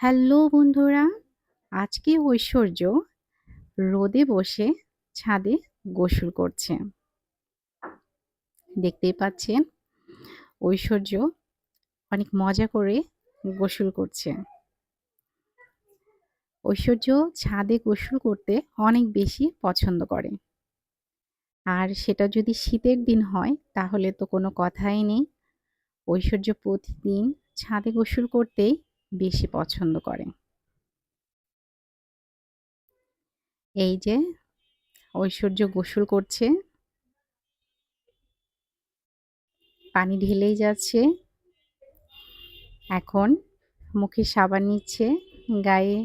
Hello বন্ধুরা! আজকে ঐশ্বর্য রোদে বসে ছাদে গোসল করছে। দেখতেই পাচ্ছেন, ঐশ্বর্য অনেক মজা করে গোসল করছে। ঐশ্বর্য ছাদে গোসল করতে অনেক বেশি পছন্দ করে। আর সেটা যদি শীতের দিন হয়, তাহলে তো কোনো কথাই নেই। ঐশ্বর্য প্রতিদিন ছাদে গোসল করতেই বেশি পছন্দ করে। এই যে, ঐশ্বর্য গোসল করছে। পানি ঢেলেই যাচ্ছে। এখন মুখে সাবান নিচ্ছে। গায়ে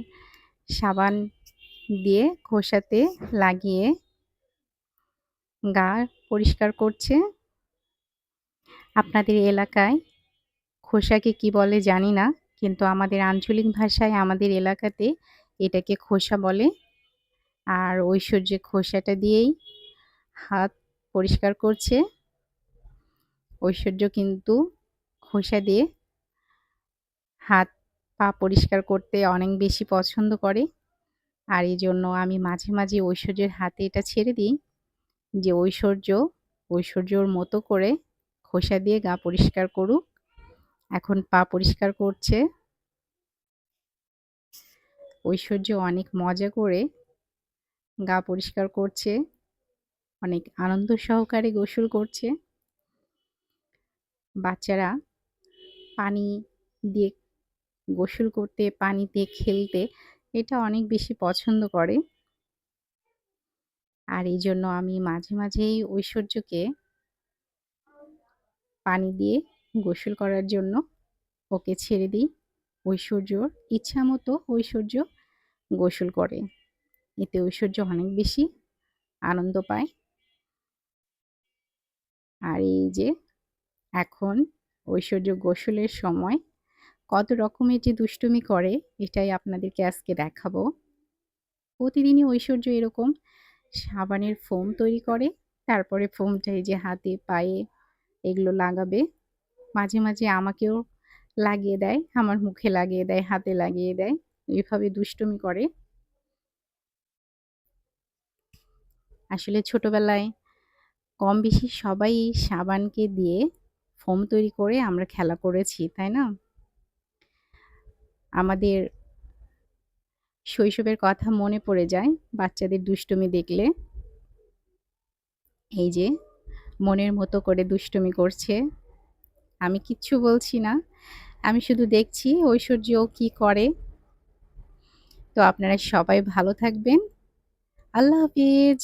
সাবান দিয়ে খোসাতে লাগিয়ে গা পরিষ্কার করছে। আপনাদের এলাকায় খোসাকে কি বলে জানি না। কিন্তু আমাদের আঞ্চলিক ভাষায় আমাদের এলাকাতে এটাকে খোসা বলে। আর ঐশ্বর্য খোসাটা দিয়েই হাত পরিষ্কার করছে। ঐশ্বর্য কিন্তু খোসা দিয়ে হাত পা পরিষ্কার করতে অনেক বেশি পছন্দ করে। আর এই জন্য আমি মাঝে, মাঝে ঐশ্বর্যের হাতে এটা ছেড়ে দিই যে ঐশ্বর্য ঐশ্বর্যর মতো করে খোসা দিয়ে গা পরিষ্কার করুক। এখন পা পরিষ্কার করছে। ঐশ্বর্য অনেক মজা করে গা পরিষ্কার করছে। অনেক আনন্দ সহকারে গোসল করছে। বাচ্চারা পানি দিয়ে গোসল করতে, পানিতে খেলতে এটা অনেক বেশি পছন্দ করে। আর এই জন্য আমি মাঝে, মাঝেই ঐশ্বর্যকে পানি দিয়ে গোসল করার জন্য ওকে ছেড়ে দিই। ঐশ্বর্যর ইচ্ছামতো ঐশ্বর্য গোসল করে। এতে ঐশ্বর্য অনেক বেশি আনন্দ পায়। আর এই যে এখন ঐশ্বর্য গোসলের সময় কত রকমের যে দুষ্টুমি করে এটাই আপনাদেরকে আজকে দেখাবো। প্রতিদিনই ঐশ্বর্য এরকম সাবানের ফোম তৈরি করে। তারপরে ফোমটা এই যে হাতে, পায়ে এগুলো লাগাবে। মাঝে, মাঝে আমাকেও লাগিয়ে দেয়। আমার মুখে লাগিয়ে দেয়, হাতে লাগিয়ে দেয়। এভাবে দুষ্টুমি করে। আসলে ছোটবেলায় কম বেশি সবাই সাবানকে দিয়ে ফোম তৈরি করে আমরা খেলা করেছি, তাই না? আমাদের শৈশবের কথা মনে পড়ে যায় বাচ্চাদের দুষ্টুমি দেখলে। এই যে মনের মতো করে দুষ্টুমি করছে। আমি কিচ্ছু বলছি না। আমি শুধু দেখছি ঐশ্বর্য কি করে। তো আপনারা সবাই ভালো থাকবেন। আল্লাহ হাফিজ।